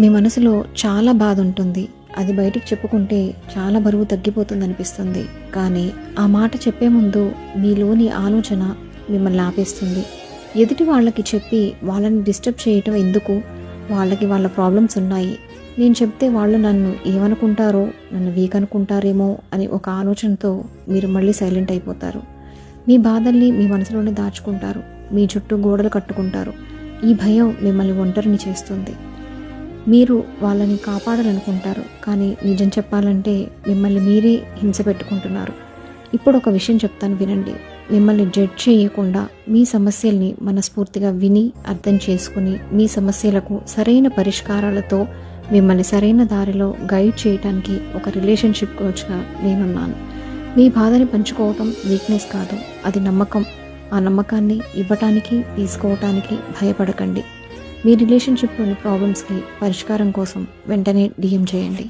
మీ మనసులో చాలా బాధ ఉంటుంది. అది బయటికి చెప్పుకుంటే చాలా బరువు తగ్గిపోతుంది అనిపిస్తుంది కానీ ఆ మాట చెప్పే ముందు మీలోని ఆలోచన మిమ్మల్ని ఆపేస్తుంది. ఎదుటి వాళ్ళకి చెప్పి వాళ్ళని డిస్టర్బ్ చేయటం ఎందుకు? వాళ్ళకి వాళ్ళ ప్రాబ్లమ్స్ ఉన్నాయి. నేను చెప్తే వాళ్ళు నన్ను ఏమనుకుంటారో నన్ను వీక్ అనుకుంటారేమో అని ఒక ఆలోచనతో మీరు మళ్ళీ సైలెంట్ అయిపోతారు. మీ బాధల్ని మీ మనసులోనే దాచుకుంటారు. మీ చుట్టూ గోడలు కట్టుకుంటారు. ఈ భయం మిమ్మల్ని ఒంటరిని చేస్తుంది. మీరు వాళ్ళని కాపాడాలనుకుంటారు. కానీ నిజం చెప్పాలంటే మిమ్మల్ని మీరే హింస పెట్టుకుంటున్నారు. ఇప్పుడు ఒక విషయం చెప్తాను వినండి. మిమ్మల్ని జడ్జ్ చేయకుండా మీ సమస్యల్ని మనస్ఫూర్తిగా విని అర్థం చేసుకుని మీ సమస్యలకు సరైన పరిష్కారాలతో మిమ్మల్ని సరైన దారిలో గైడ్ చేయడానికి ఒక రిలేషన్షిప్ కోచ్గా నేనున్నాను. మీ బాధని పంచుకోవటం వీక్నెస్ కాదు. అది నమ్మకం. ఆ నమ్మకాన్ని ఇవ్వటానికి తీసుకోవటానికి భయపడకండి. మీ రిలేషన్షిప్లోని ప్రాబ్లమ్స్కి పరిష్కారం కోసం వెంటనే డిఎం చేయండి.